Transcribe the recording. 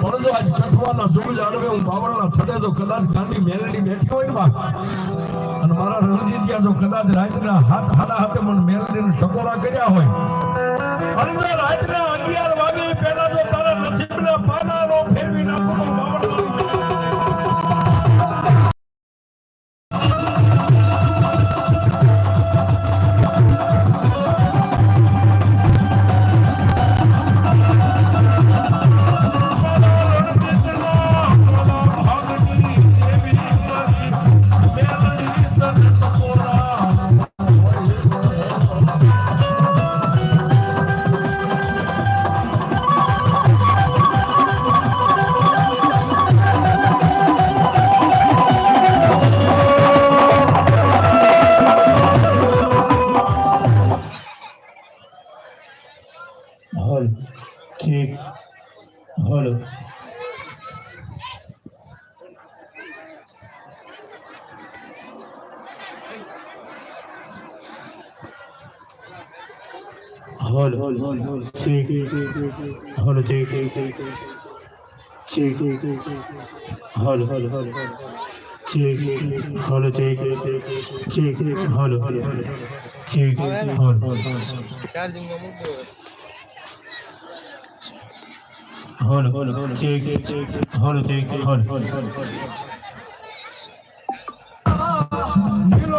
પણ જો આજ કઠવાના જોઈ જાણવે હું બાવળના થડે તો કદાચ ગાંડી મેલડી બેઠી હોય બા. અને મારા રણજીતિયા જો કદાચ રાત્રિના હાથ હાડા હાથે મને મેલડીને ટકોરા કર્યા હોય. ঠিক হলো। হল। হল হল হল। ঠিক হল ঠিক ঠিক হল। হল হল। ঠিক হল ঠিক ঠিক হল। হল ঠিক হল হল Hold it, hold it, hold it, Take it, hold it, hold it, hold it, hold it, hold it, it, hold it, hold it, hold it